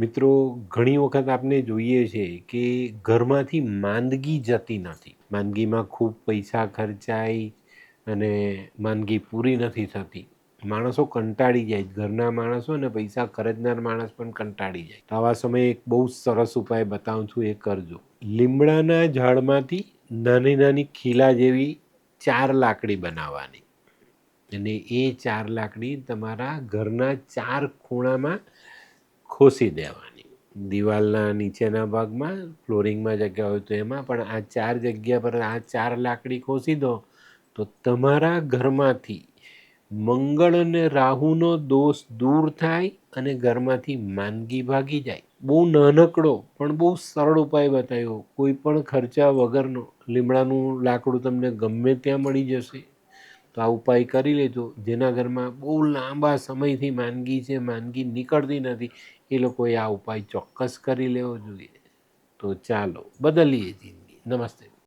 મિત્રો, ઘણી વખત આપણે જોઈએ છે કે ઘરમાંથી માંદગી જતી નથી. માંદગીમાં ખૂબ પૈસા ખર્ચાય અને માંદગી પૂરી નથી થતી. માણસો કંટાળી જાય. ઘરના માણસો અને પૈસા ખર્ચનાર માણસ પણ કંટાળી જાય. તો આવા સમયે એક બહુ સરસ ઉપાય બતાવું છું, એ કરજો. લીમડાના ઝાડમાંથી નાની નાની ખીલા જેવી ચાર લાકડી બનાવવાની. અને એ ચાર લાકડી તમારા ઘરના ચાર ખૂણામાં ખોસી દેવાની. દિવાલના નીચેના ભાગમાં, ફ્લોરિંગમાં જગ્યા હોય તો એમાં, પણ આ ચાર જગ્યા પર આ ચાર લાકડી ખોસી દો, તો તમારા ઘરમાંથી મંગળ અને રાહુનો દોષ દૂર થાય અને ઘરમાંથી માંદગી ભાગી જાય. બહુ નાનકડો, પણ બહુ સરળ ઉપાય બતાવ્યો. કોઈ પણ ખર્ચા વગરનો, લીમડાનું લાકડું તમને ગમે ત્યાં મળી જશે. તો આ ઉપાય કરી લેજો જેના ઘરમાં બહુ લાંબા સમયથી માંદગી છે, માંદગી નીકળતી નથી. એ લોકોએ આ ઉપાય ચોક્કસ કરી લેવો જોઈએ. તો ચાલો, બદલીએ જિંદગી. નમસ્તે.